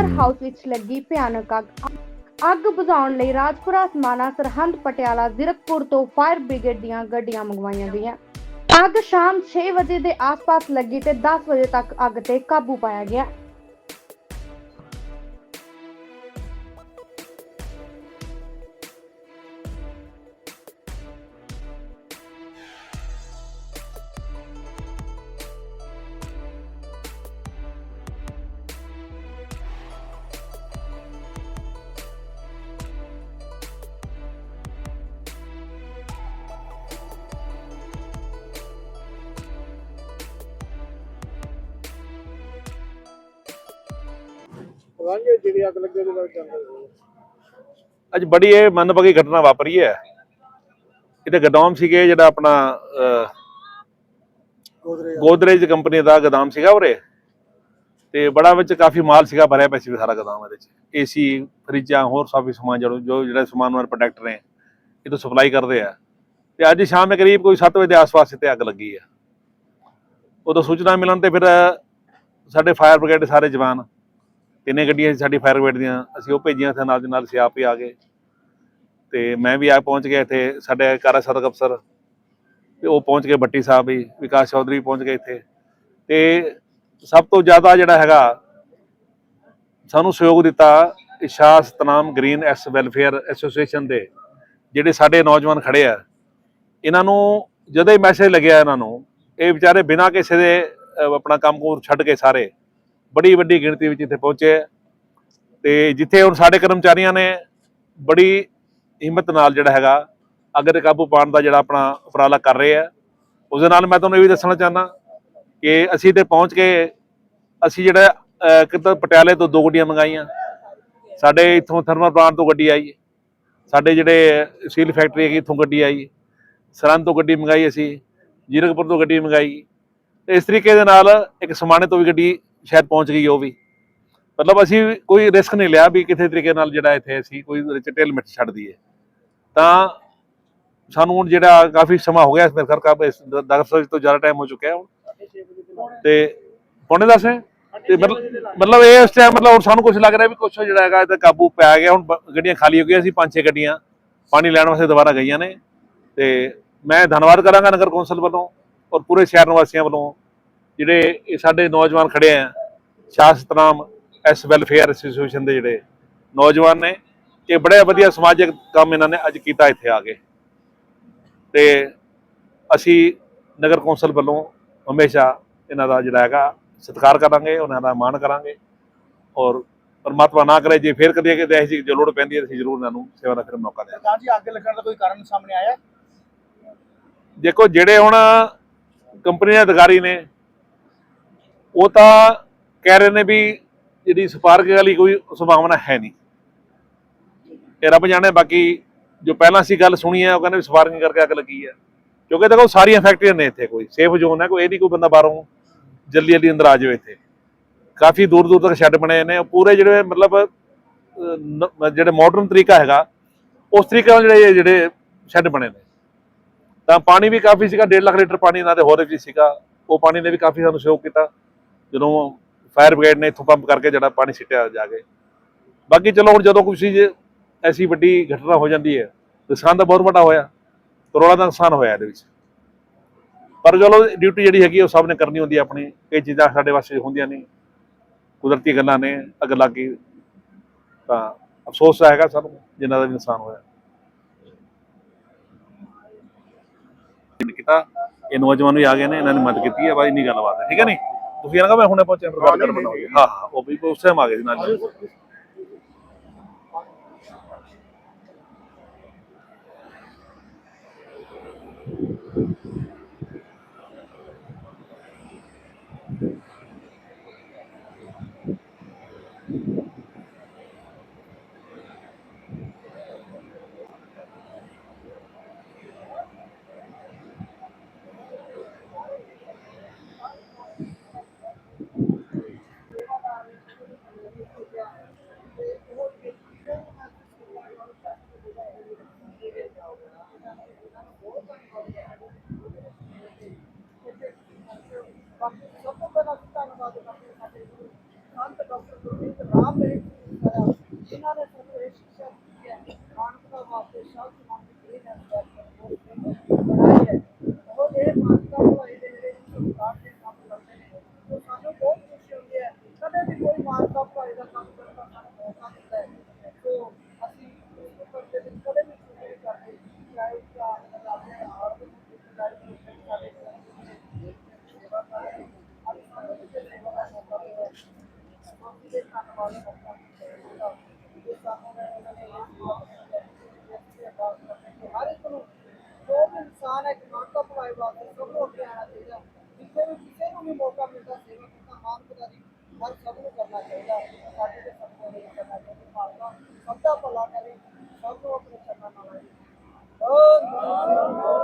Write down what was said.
Wear house ਵਿੱਚ ਲੱਗੀ ਭਿਆਨਕ ਅੱਗ। ਅੱਗ ਬੁਝਾਉਣ ਲਈ ਰਾਜਪੁਰਾ ਸਮਾਣਾ ਸਰਹੰਦ ਪਟਿਆਲਾ ਜ਼ੀਰਕਪੁਰ ਤੋਂ ਫਾਇਰ ਬ੍ਰਿਗੇਡ ਦੀਆਂ ਗੱਡੀਆਂ ਮੰਗਵਾਈਆਂ ਗਈਆਂ। ਅੱਗ ਸ਼ਾਮ 6 ਵਜੇ ਦੇ ਆਸ-ਪਾਸ ਲੱਗੀ ਤੇ 10 ਵਜੇ ਤੱਕ ਅੱਗ ਤੇ ਕਾਬੂ ਪਾਇਆ ਗਿਆ। ਵਾਂਗੇ ਜਿਹੜੀ ਅੱਗ ਲੱਗੇ ਉਹਦੇ ਬਾਰੇ ਜਾਣਕਾਰੀ ਅੱਜ ਬੜੀ ਇਹ ਮੰਦਭਾਗੀ ਘਟਨਾ ਵਾਪਰੀ ਹੈ। ਇਹਦੇ ਗੋਦਾਮ ਸੀਗੇ ਜਿਹੜਾ ਆਪਣਾ ਗੋਦਰੇਜ। ਕੰਪਨੀ ਦਾ ਗੋਦਾਮ ਸੀਗਾ ਉਰੇ। ਤੇ ਬੜਾ ਵਿੱਚ ਕਾਫੀ ਮਾਲ ਸੀਗਾ ਭਰਿਆ ਪਿਆ ਸੀ ਸਾਰਾ ਗੋਦਾਮ ਇਹਦੇ ਚ ਏਸੀ ਫਰਿੱਜਾਂ ਹੋਰ ਕਾਫੀ ਸਮਾਨ ਜਿਹੜਾ ਜੋ ਜਿਹੜਾ ਸਮਾਨ ਵਾਲੇ ਪ੍ਰੋਡਕਟ ਨੇ ਇਹ ਤੋਂ ਸਪਲਾਈ ਕਰਦੇ ਆ। ਤੇ ਅੱਜ ਸ਼ਾਮ ਦੇ ਕਰੀਬ ਕੋਈ 7 ਵਜੇ ਦੇ ਆਸ-ਪਾਸ ਇੱਥੇ ਅੱਗ ਲੱਗੀ ਆ। ਉਦੋਂ ਸੂਚਨਾ ਮਿਲਣ ਤੇ ਫਿਰ ਸਾਡੇ ਫਾਇਰ ਬ੍ਰਿਗੇਡ ਦੇ ਸਾਰੇ ਜਵਾਨ ਤਿੰਨੇ ਗੱਡੀਆਂ ਸੀ ਸਾਡੀ ਫਾਇਰ ਬ੍ਰਿਗੇਡ ਦੀਆਂ, ਅਸੀਂ ਉਹ ਭੇਜੀਆਂ ਤੇ ਨਾਲ ਦੇ ਨਾਲ ਅਸੀਂ ਆਪ ਹੀ ਆ ਗਏ। ਤੇ ਮੈਂ ਵੀ ਆ ਪਹੁੰਚ ਗਿਆ ਇੱਥੇ, ਸਾਡੇ ਕਾਰਾ ਸਦਕ ਅਫਸਰ, ਤੇ ਉਹ ਪਹੁੰਚ ਗਏ ਬੱਟੀ ਸਾਹਿਬ ਵੀ, ਵਿਕਾਸ ਚੌਧਰੀ ਵੀ ਪਹੁੰਚ ਗਏ ਇੱਥੇ। ਤੇ ਸਭ ਤੋਂ ਜ਼ਿਆਦਾ ਜਿਹੜਾ ਹੈਗਾ, ਸਾਨੂੰ ਸਹਿਯੋਗ ਦਿੱਤਾ Isha Satnam green S welfare association ਦੇ, ਜਿਹੜੇ ਸਾਡੇ ਨੌਜਵਾਨ ਖੜੇ ਆ। ਇਹਨਾਂ ਨੂੰ ਜਦੋਂ ਹੀ ਮੈਸੇਜ ਲੱਗਿਆ ਇਹਨਾਂ ਨੂੰ, ਇਹ ਵਿਚਾਰੇ ਬਿਨਾਂ ਕਿਸੇ ਦੇ ਆਪਣਾ ਕੰਮ ਕੋ ਛੱਡ ਕੇ ਸਾਰੇ ਬੜੀ ਵੱਡੀ ਗਿਣਤੀ ਵਿੱਚ ਇੱਥੇ ਪਹੁੰਚੇ ਆ। ਤੇ ਜਿੱਥੇ ਹੁਣ ਸਾਡੇ ਕਰਮਚਾਰੀਆਂ ਨੇ ਬੜੀ ਹਿੰਮਤ ਨਾਲ ਜਿਹੜਾ ਹੈਗਾ ਅੱਗ ਤੇ ਕਾਬੂ ਪਾਉਣ ਦਾ ਜਿਹੜਾ ਆਪਣਾ ਉਪਰਾਲਾ ਕਰ ਰਹੇ ਆ ਉਸ ਦੇ ਨਾਲ ਮੈਂ ਤੁਹਾਨੂੰ ਇਹ ਵੀ ਦੱਸਣਾ ਚਾਹੁੰਦਾ ਕਿ ਅਸੀਂ ਤੇ ਪਹੁੰਚ ਕੇ ਅਸੀਂ ਜਿਹੜਾ ਅਹ, ਕਿਤੇ ਪਟਿਆਲੇ ਤੋਂ ਦੋ ਗੱਡੀਆਂ ਮੰਗਾਈਆਂ। ਸਾਡੇ ਇੱਥੋਂ ਥਰਮਲ ਪਲਾਂਟ ਤੋਂ ਗੱਡੀ ਆਈ। ਸਾਡੇ ਜਿਹੜੇ ਸੀਲ ਫੈਕਟਰੀ ਹੈਗੀ ਇੱਥੋਂ ਗੱਡੀ ਆਈ। ਸਰਹੰਦ ਤੋਂ ਗੱਡੀ ਮੰਗਾਈ ਅਸੀਂ ਜੀਰਕਪੁਰ ਤੋਂ ਗੱਡੀ ਮੰਗਾਈ। ਇਸ ਤਰੀਕੇ ਦੇ ਨਾਲ ਇੱਕ ਸਮਾਣੇ ਤੋਂ ਵੀ ਗੱਡੀ ਸ਼ਾਇਦ ਪਹੁੰਚ ਗਈ ਉਹ ਵੀ। ਮਤਲਬ ਅਸੀਂ ਕੋਈ ਰਿਸਕ ਨਹੀਂ ਲਿਆ ਵੀ ਕਿਸੇ ਤਰੀਕੇ ਨਾਲ ਜਿਹੜਾ ਇੱਥੇ ਅਸੀਂ ਕੋਈ ਉਹਦੇ ਚ ਢਿੱਲ ਛੱਡ ਦਈਏ। ਤਾਂ ਸਾਨੂੰ ਹੁਣ ਜਿਹੜਾ ਕਾਫੀ ਸਮਾਂ ਹੋ ਗਿਆ ਇਸ ਮੇਰੇ ਘਰ ਕਾ ਇਸ ਦਸ ਤੋਂ ਜ਼ਿਆਦਾ ਟਾਈਮ ਹੋ ਚੁੱਕਿਆ ਹੁਣ। ਤੇ ਪੌਣੇ ਦਸ ਹੈ? ਤੇ ਮਤਲਬ ਮਤਲਬ ਇਹ ਇਸ ਟਾਈਮ ਮਤਲਬ ਹੁਣ ਸਾਨੂੰ ਕੁਝ ਲੱਗ ਰਿਹਾ ਵੀ ਕੁਝ ਜਿਹੜਾ ਹੈਗਾ ਇਹ ਕਾਬੂ ਪੈ ਗਿਆ। ਹੁਣ ਗੱਡੀਆਂ ਖਾਲੀ ਹੋ ਗਈਆਂ ਸੀ, ਪੰਜ ਛੇ ਗੱਡੀਆਂ। ਪਾਣੀ ਲੈਣ ਵਾਸਤੇ ਦੁਬਾਰਾ ਗਈਆਂ ਨੇ। ਤੇ ਮੈਂ ਧੰਨਵਾਦ ਕਰਾਂਗਾ ਨਗਰ ਕੌਂਸਲ ਵੱਲੋਂ ਔਰ ਪੂਰੇ ਸ਼ਹਿਰ ਨਿਵਾਸੀਆਂ ਵੱਲੋਂ ਜਿਹੜੇ ਇਹ ਸਾਡੇ ਨੌਜਵਾਨ ਖੜੇ ਆ ਸ਼ਾਸਤਨਾਮ ਐਸ ਵੈਲਫੇਅਰ ਐਸੋਸੀਏਸ਼ਨ ਦੇ ਜਿਹੜੇ ਨੌਜਵਾਨ ਨੇ ਕਿ ਬੜੇ ਵਧੀਆ ਸਮਾਜਿਕ ਕੰਮ ਇਹਨਾਂ ਨੇ ਅੱਜ ਕੀਤਾ ਇੱਥੇ ਆ ਕੇ। ਤੇ ਅਸੀਂ ਨਗਰ ਕੌਂਸਲ ਵੱਲੋਂ ਹਮੇਸ਼ਾ ਇਹਨਾਂ ਦਾ ਜਿਹੜਾ ਹੈਗਾ ਸਤਿਕਾਰ ਕਰਾਂਗੇ ਉਹਨਾਂ ਦਾ ਮਾਣ ਕਰਾਂਗੇ ਔਰ ਪਰਮਾਤਮਾ ਨਾ ਕਰੇ ਜੇ ਫੇਰ ਕਦੇ ਕਿਤੇ ਐਸੀ ਜੋ ਲੋੜ ਪੈਂਦੀ ਹੈ ਅਸੀਂ ਜ਼ਰੂਰ ਇਹਨਾਂ ਨੂੰ ਸੇਵਾ ਦਾ ਫਿਰ ਮੌਕਾ ਦੇਵਾਂਗੇ। ਤਾਂ ਜੀ ਅੱਗ ਲੱਗਣ ਦਾ ਕੋਈ ਕਾਰਨ ਸਾਹਮਣੇ ਆਇਆ? ਦੇਖੋ ਜਿਹੜੇ ਹੁਣ ਕੰਪਨੀ ਦੇ ਅਧਿਕਾਰੀ ਨੇ ਉਹ ਤਾਂ ਕਹਿ ਰਹੇ ਨੇ ਵੀ ਜਿਹੜੀ ਸਪਾਰਕ ਵਾਲੀ ਕੋਈ ਸੰਭਾਵਨਾ ਹੈ ਨਹੀਂ। ਇਹ ਰੱਬ ਜਾਣੇ ਬਾਕੀ ਜੋ ਪਹਿਲਾਂ ਸੀ ਗੱਲ ਸੁਣੀ ਹੈ, ਉਹ ਕਹਿੰਦੇ ਵੀ ਸਪਾਰਕਿੰਗ ਕਰਕੇ ਅੱਗ ਲੱਗੀ ਹੈ। ਕਿਉਂਕਿ ਦੇਖੋ ਸਾਰੀਆਂ ਫੈਕਟਰੀਆਂ ਨੇ ਇੱਥੇ ਕੋਈ ਸੇਫ ਜ਼ੋਨ ਹੈ, ਕੋਈ ਇਹ ਨਹੀਂ ਕੋਈ ਬੰਦਾ ਬਾਹਰੋਂ ਜਲਦੀ ਜਲਦੀ ਅੰਦਰ ਆ ਜਾਵੇ ਇੱਥੇ। ਕਾਫੀ ਦੂਰ ਦੂਰ ਤੱਕ ਸ਼ੈੱਡ ਬਣੇ ਨੇ ਪੂਰੇ ਜਿਹੜੇ ਮਤਲਬ ਜਿਹੜੇ ਮਾਡਰਨ ਤਰੀਕਾ ਹੈਗਾ, ਉਸ ਤਰੀਕੇ ਨਾਲ ਜਿਹੜੇ ਜਿਹੜੇ ਸ਼ੈੱਡ ਬਣੇ ਨੇ। ਤਾਂ ਪਾਣੀ ਵੀ ਕਾਫੀ ਸੀਗਾ 1.5 ਲੱਖ ਲੀਟਰ ਪਾਣੀ ਇਹਨਾਂ ਦੇ ਹੋਰ ਵੀ ਸੀਗਾ, ਉਹ ਪਾਣੀ ਨੇ ਵੀ ਕਾਫੀ ਸਾਨੂੰ ਸਹਿਯੋਗ ਕੀਤਾ। ਜਦੋਂ ਫਾਇਰ ਬ੍ਰਿਗੇਡ ਨੇ ਇੱਥੋਂ ਪੰਪ ਕਰਕੇ ਜਿਹੜਾ ਪਾਣੀ ਸਿੱਟਿਆ ਜਾ ਕੇ। ਬਾਕੀ ਚਲੋ ਹੁਣ ਜਦੋਂ ਕੁਛ ਚੀਜ਼ ਐਸੀ ਵੱਡੀ ਘਟਨਾ ਹੋ ਜਾਂਦੀ ਹੈ, ਨੁਕਸਾਨ ਤਾਂ ਬਹੁਤ ਵੱਡਾ ਹੋਇਆ, ਕਰੋੜਾਂ ਦਾ ਨੁਕਸਾਨ ਹੋਇਆ ਇਹਦੇ ਵਿੱਚ। ਪਰ ਚਲੋ ਡਿਊਟੀ ਜਿਹੜੀ ਹੈਗੀ ਉਹ ਸਭ ਨੇ ਕਰਨੀ ਹੁੰਦੀ ਹੈ ਆਪਣੀ, ਇਹ ਚੀਜ਼ਾਂ ਸਾਡੇ ਵਾਸਤੇ ਹੁੰਦੀਆਂ ਨਹੀਂ। ਕੁਦਰਤੀ ਗੱਲਾਂ ਨੇ, ਅੱਗ ਲੱਗ ਗਈ। ਤਾਂ ਅਫਸੋਸ ਤਾਂ ਹੈਗਾ ਸਾਨੂੰ ਜਿਨ੍ਹਾਂ ਦਾ ਵੀ ਨੁਕਸਾਨ ਹੋਇਆ। ਕੀਤਾ, ਇਹ ਨੌਜਵਾਨ ਵੀ ਆ ਗਏ ਨੇ, ਇਹਨਾਂ ਨੇ ਮਦਦ ਕੀਤੀ ਹੈ ਬਾਈ ਇੰਨੀ ਗੱਲਬਾਤ ਹੈ, ਠੀਕ ਹੈ ਨਹੀਂ? ਤੁਸੀਂ ਇਹਨਾਂ ਮੈਂ ਹੁਣੇ ਪਹੁੰਚਿਆ ਬਣਾਉਂਗੇ ਹਾਂ ਹਾਂ ਉਹ ਵੀ ਉਸ ਟਾਈਮ ਆ ਗਏ ਸੀ ਨਾਲ ਸੰਤ ਡਾਕਟਰ ਗੁਰਮੀਤ ਰਾਮ ਨੇ ਇਹਨਾਂ ਨੇ ਸਾਨੂੰ ਇਹ ਸਿੱਖਿਆ ਦਿੱਤੀ ਹੈ ਮਾਨਵਤਾ ਵਾਸਤੇ ਸਭ ਤੋਂ ਵੱਡੀ ਇਹ ਹੈ ਬਣਾਈ ਹੈ। ਉਹ ਇਹ ਮਾਨਵਤਾ ਭਲਾਈ ਦੇ ਜਿਹੜੇ ਸਰਕਾਰ ਦੇ ਕੰਮ ਕਰਦੇ ਨੇ। ਉਹ ਸਾਨੂੰ ਬਹੁਤ ਖੁਸ਼ੀ ਹੁੰਦੀ ਹੈ। ਕਦੇ ਵੀ ਕੋਈ ਮਾਨਵਤਾ ਭਲਾਈ ਦਾ ਕੰਮ ਕਰਦਾ ਸਾਨੂੰ ਮੌਕਾ ਮਿਲਦਾ ਹੈ। ਸੋ ਅਸੀਂ ਕਰਦੇ ਕਦੇ ਵੀ ਕਰਦੇ। ਚਾਹੇ ਚਾਹੇ ਹਰ ਇੱਕ ਨੂੰ ਜੋ ਵੀ ਇਨਸਾਨ ਹੈ ਕਿ ਮਾਨਤਾ ਭਲਾਈ ਵਾਸਤੇ ਸਭ ਨੂੰ ਅੱਗੇ ਆਉਣਾ ਚਾਹੀਦਾ ਜਿੱਥੇ ਵੀ ਕਿਸੇ ਨੂੰ ਵੀ ਮੌਕਾ ਮਿਲਦਾ ਸੇਵਾ ਕਰਨਾ ਮਾਨਵਤਾਰੀ ਹਰ ਸਭ ਨੂੰ ਕਰਨਾ ਚਾਹੀਦਾ ਸਾਡੇ ਤੇ ਸਭ ਨੂੰ ਨਹੀਂ ਕਰਨਾ ਚਾਹੀਦਾ ਮਾਲਕਾ ਸਭ ਦਾ ਭਲਾ ਕਰੇ ਸਭ ਨੂੰ ਆਪਣੇ ਚਰਨਾਂ ਨਾਲ ਲਾਏ ਓ